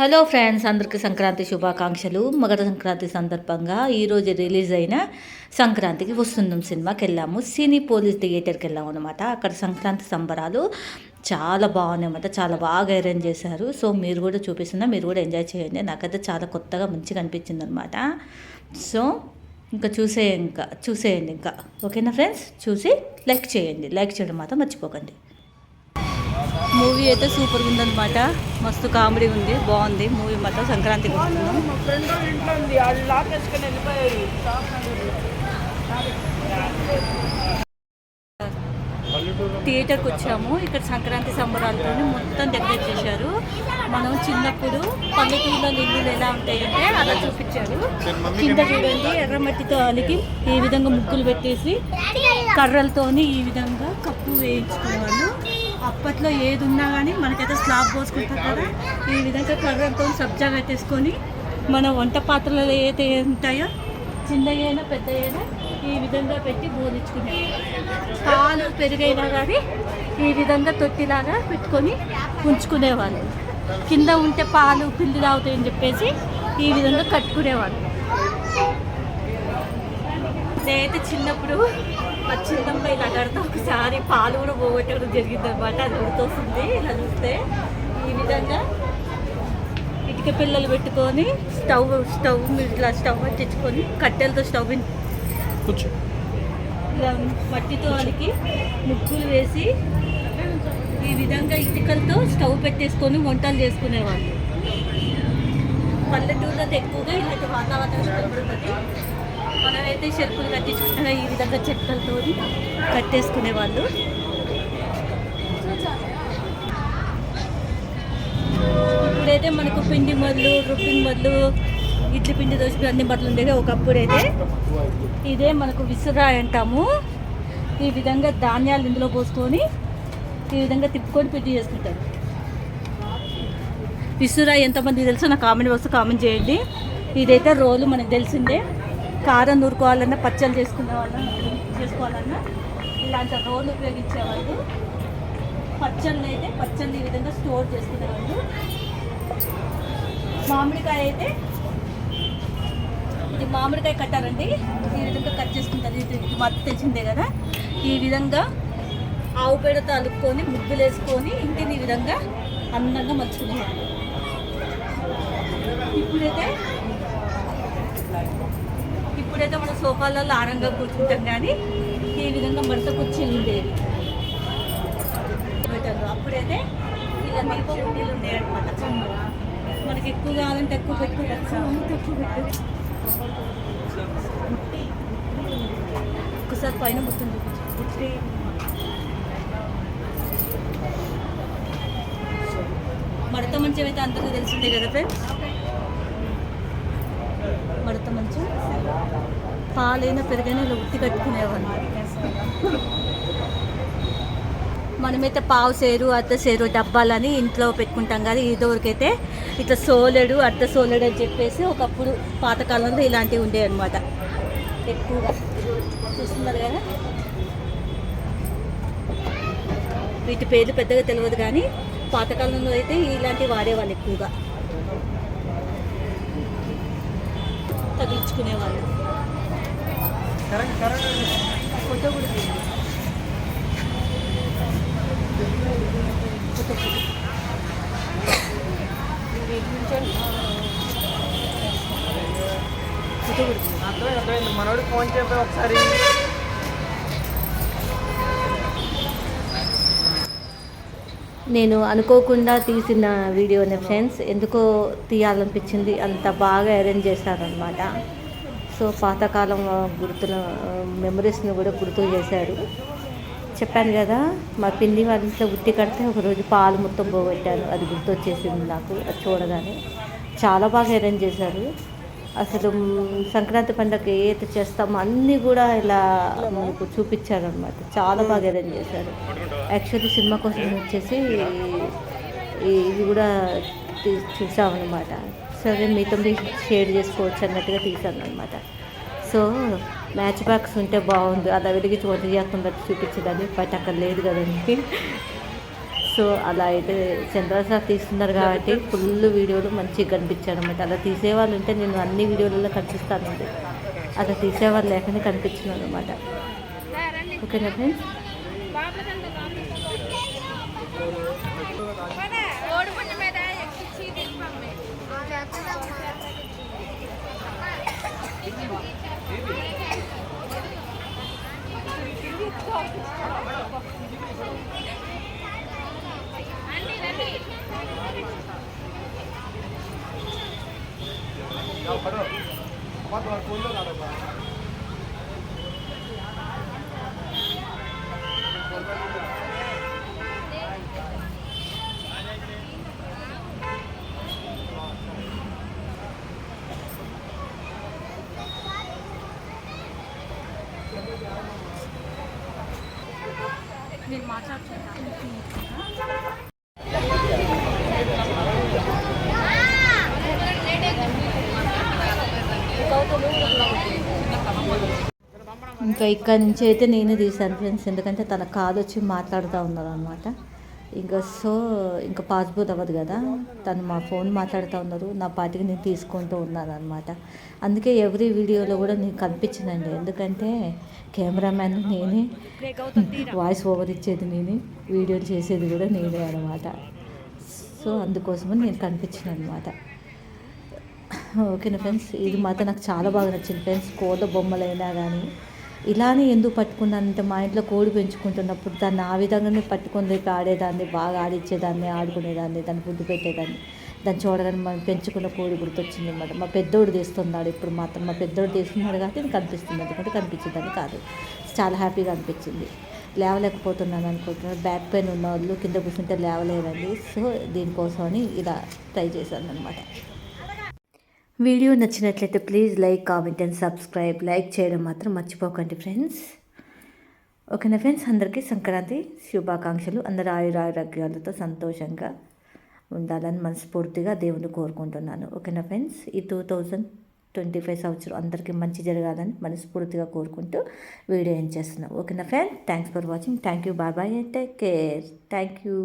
Hello friends అందరికీ సంక్రాంతి శుభాకాంక్షలు. మకర సంక్రాంతి సందర్భంగా ఈరోజు రిలీజ్ అయిన సంక్రాంతికి వస్తుందాం సినిమాకి వెళ్ళాము. సినీ పోలీస్ థియేటర్కి వెళ్ళాము అనమాట అక్కడ సంక్రాంతి సంబరాలు చాలా బాగున్నాయి అన్నమాట. చాలా బాగా అరేంజ్ చేశారు. సో మీరు కూడా చూపిస్తున్నా మీరు కూడా ఎంజాయ్ చేయండి. నాకైతే చాలా కొత్తగా మంచిగా అనిపించింది అనమాట సో ఇంకా చూసే ఇంకా చూసేయండి ఇంకా. ఓకేనా ఫ్రెండ్స్? చూసి లైక్ చేయండి. లైక్ చేయడం మాత్రం మర్చిపోకండి. మూవీ అయితే సూపర్ ఉందన్నమాట. మస్తు కామెడీ ఉంది బాగుంది. మూవీ మాత్రం సంక్రాంతికి వస్తున్నాం. థియేటర్కి వచ్చాము. ఇక్కడ సంక్రాంతి సంబరాలతో మొత్తం డెకరేట్ చేశారు. మనం చిన్నప్పుడు పల్లెటూరులో ఇల్లులు ఎలా ఉంటాయంటే అలా చూపించారు. కింద చూడండి ఎర్రమట్టితో అలికి ఈ విధంగా ముగ్గులు పెట్టేసి కర్రలతోని ఈ విధంగా కప్పు వేయించుకునేవాళ్ళు అప్పట్లో ఏది ఉన్నా కానీ మనకైతే స్లాబ్ పోసుకుంటారు కదా. ఈ విధంగా కర్రతో సబ్జా కట్టేసుకొని మన వంట పాత్రలు ఏదైతే ఉంటాయో చిన్నయ్యైనా అయినా ఈ విధంగా పెట్టి బోధించుకునే పాలు పెరుగైనా కానీ ఈ విధంగా తొట్టిలాగా పెట్టుకొని ఉంచుకునేవాళ్ళు. కింద ఉంటే పాలు పిల్లి తాగుతాయని చెప్పేసి ఈ విధంగా కట్టుకునేవాళ్ళు. నేనైతే చిన్నప్పుడు చిన్నమ్మ ఇలా కడితే ఒకసారి పాలు కూడా పోగొట్టడం జరిగింది అనమాట అది గుర్తొస్తుంది ఇలా చూస్తే. ఈ విధంగా ఇటుక పిల్లలు పెట్టుకొని స్టవ్ స్టవ్ ఇట్లా స్టవ్ తెచ్చుకొని కట్టెలతో స్టవ్ ఇలా మట్టితో అలికి ముగ్గులు వేసి ఈ విధంగా ఇటుకలతో స్టవ్ పెట్టేసుకొని వంటలు చేసుకునేవాళ్ళు. పల్లెటూరులో అయితే ఎక్కువగా ఇలాంటి వాతావరణం కనబడుతుంది మనమైతే చెరుకులు కట్టించుకుంటే ఈ విధంగా చెట్లతో కట్టేసుకునేవాళ్ళు ఇప్పుడైతే మనకు పిండి మొదలు రుబ్బింగ్ మొదలు ఇడ్లీ పిండి దోశ అన్ని బట్టలు ఉండేవి ఒకప్పుడు అయితే ఇదే మనకు విసురాయి అంటాము. ఈ విధంగా ధాన్యాలు ఇందులో పోసుకొని ఈ విధంగా తిప్పుకొని పిండి చేసుకుంటారు. విసురాయి ఎంతమంది తెలుసో నా కామెంట్ బాక్స్ కామెంట్ చేయండి. ఇదైతే రోలు మనకు తెలిసిందే. కారం నూరుకోవాలన్నా పచ్చళ్ళు చేసుకునే వాళ్ళన్నా చేసుకోవాలన్నా ఇలాంటి రోలు ఉపయోగించేవాళ్ళు. పచ్చళ్ళు అయితే పచ్చళ్ళు ఈ విధంగా స్టోర్ చేసుకునేవాళ్ళు. మామిడికాయ అయితే ఇది మామిడికాయ కట్టారండి. ఈ విధంగా కట్ చేసుకుంటారు. ఇది ఇది మత్తు తెచ్చిందే కదా. ఈ విధంగా ఆవు పేడతో అలుపుకొని ముగ్గులు వేసుకొని ఇంటిని ఈ విధంగా అందంగా మలుచుకునేవాళ్ళు. ఇప్పుడైతే ఇప్పుడైతే మన సోఫాలలో ఆరంగా కూర్చుంటాం కానీ ఈ విధంగా మడత కుర్చీలు ఉండేవి అప్పుడైతే ఇలా దీపం ఉండేవి అనమాట మనకి ఎక్కువ కావాలంటే ఎక్కువ పెట్టుకోవచ్చు తక్కువ పెట్టు. ఒకసారి పైన మొత్తం చూపించు. మడత మంచం అయితే అందరికీ తెలిసిందే కదా ఫ్రెండ్స్ మడత మంచం పాలైన పెరుగైనా ఇలా ఉత్తి కట్టుకునేవాళ్ళు. మనమైతే పావు సేరు అర్ధ సేరు డబ్బాలని ఇంట్లో పెట్టుకుంటాం కానీ ఇదివరకైతే ఇట్లా సోలెడు అర్ధ సోలెడు అని చెప్పేసి ఒకప్పుడు పాతకాలంలో ఇలాంటివి ఉండేవి అనమాట ఎక్కువగా. చూస్తున్నారు కదా? వీటి పేర్లు పెద్దగా తెలియదు కానీ పాతకాలంలో అయితే ఇలాంటివి వాడేవాళ్ళు ఎక్కువగా. తగిలించుకునేవాళ్ళు. అర్థమైంది మనోడికి ఫోన్ చెప్పి ఒకసారి. నేను అనుకోకుండా తీసిన వీడియోనే ఫ్రెండ్స్. ఎందుకో తీయాలనిపించింది. అంత బాగా అరేంజ్ చేశారనమాట సో పాతకాలం గుర్తుల మెమరీస్ని కూడా గుర్తు చేశారు. చెప్పాను కదా మా పిన్ని వాళ్ళ ఇంట్లో ఉట్టి కడితే ఒకరోజు పాలు మొత్తం పోగొట్టాను అది గుర్తొచ్చేసింది నాకు అది చూడగానే. చాలా బాగా అరేంజ్ చేశారు. అసలు సంక్రాంతి పండుగ ఏది చేస్తామో అన్నీ కూడా ఇలా మనకు చూపించారనమాట చాలా బాగా అరేంజ్ చేశారు. యాక్చువల్లీ సినిమా కోసం వచ్చేసి ఇది కూడా చూసామన్నమాట. చూసామన్నమాట సరే మీతో షేర్ చేసుకోవచ్చు అన్నట్టుగా తీసాను అనమాట సో మ్యాచ్ బాక్స్ ఉంటే బాగుంది అలా వెలిగించి వంట చేస్తున్నట్టు చూపించడానికి బట్ అక్కడ లేదు కదండి. సో అలా అయితే చంద్ర సార్ తీస్తున్నారు కాబట్టి ఫుల్ వీడియోలు మంచిగా కనిపించాడు అనమాట అలా తీసేవాళ్ళు ఉంటే నేను అన్ని వీడియోలలో కనిపిస్తాను అలా తీసేవాళ్ళు లేకనే కనిపించినాను అనమాట ఓకేనా ఫ్రెండ్స్? ఓడిపోయిన 바로 아마도 올 올라가는 거야. నేను మాట్లాడుతున్నాను ఇంకా ఇక్కడ నుంచి అయితే నేను తీశాను ఫ్రెండ్స్. ఎందుకంటే తన కాదు వచ్చి మాట్లాడుతూ ఉన్నారు అనమాట ఇంకా సో ఇంకా పాస్బుక్ అవ్వదు కదా. తను మా ఫోన్ మాట్లాడుతూ ఉన్నారు. నా పాటికి నేను తీసుకుంటూ ఉన్నాను అనమాట అందుకే ఎవ్రీ వీడియోలో కూడా నేను కనిపించనండి. ఎందుకంటే కెమెరామ్యాన్ నేనే వాయిస్ ఓవర్ ఇచ్చేది నేనే వీడియోలు చేసేది కూడా నేనే అనమాట సో అందుకోసమని నేను కనిపించను అనమాట ఓకేనా ఫ్రెండ్స్? ఇది మాత్రం నాకు చాలా బాగా నచ్చింది. ఫ్రెండ్స్ కోళ్ళ బొమ్మలైనా కానీ ఇలానే ఎందుకు పట్టుకున్నానంటే మా ఇంట్లో కోడి పెంచుకుంటున్నప్పుడు దాన్ని ఆ విధంగానే పట్టుకొని రేపు ఆడేదాన్ని బాగా ఆడిచ్చేదాన్ని ఆడుకునేదాన్ని దాన్ని ఫుడ్ పెట్టేదాన్ని. దాన్ని చూడగానే మనం పెంచుకున్న కోడి గుర్తొచ్చింది అనమాట మా పెద్దోడు తీస్తున్నాడు ఇప్పుడు మాత్రం. మా పెద్దోడు తీస్తున్నాడు కాబట్టి నేను కనిపిస్తుంది. ఎందుకంటే కనిపించేదాన్ని కాదు. చాలా హ్యాపీగా అనిపించింది. లేవలేకపోతున్నాను అనుకుంటున్నాను. బ్యాక్ పెయిన్ ఉన్న వాళ్ళు కింద కూర్చుంటే లేవలేరండి. సో దీనికోసమని ఇలా ట్రై చేశాను అనమాట వీడియో నచ్చినట్లయితే please like comment and subscribe. Like చేయడం మాత్రం మర్చిపోకండి ఫ్రెండ్స్. ఓకేనా ఫ్రెండ్స్? అందరికీ సంక్రాంతి శుభాకాంక్షలు. అందరూ ఆయురారోగ్యాలతో సంతోషంగా ఉండాలని మనస్ఫూర్తిగా దేవుని కోరుకుంటున్నాను. ఓకేనా ఫ్రెండ్స్? ఈ టూ థౌజండ్ ట్వంటీ ఫైవ్ సంవత్సరం అందరికీ మంచి జరగాలని మనస్ఫూర్తిగా కోరుకుంటూ వీడియో ఏం చేస్తున్నాం. ఓకేనా friend thanks for watching. Thank you. Bye bye take care. Thank you.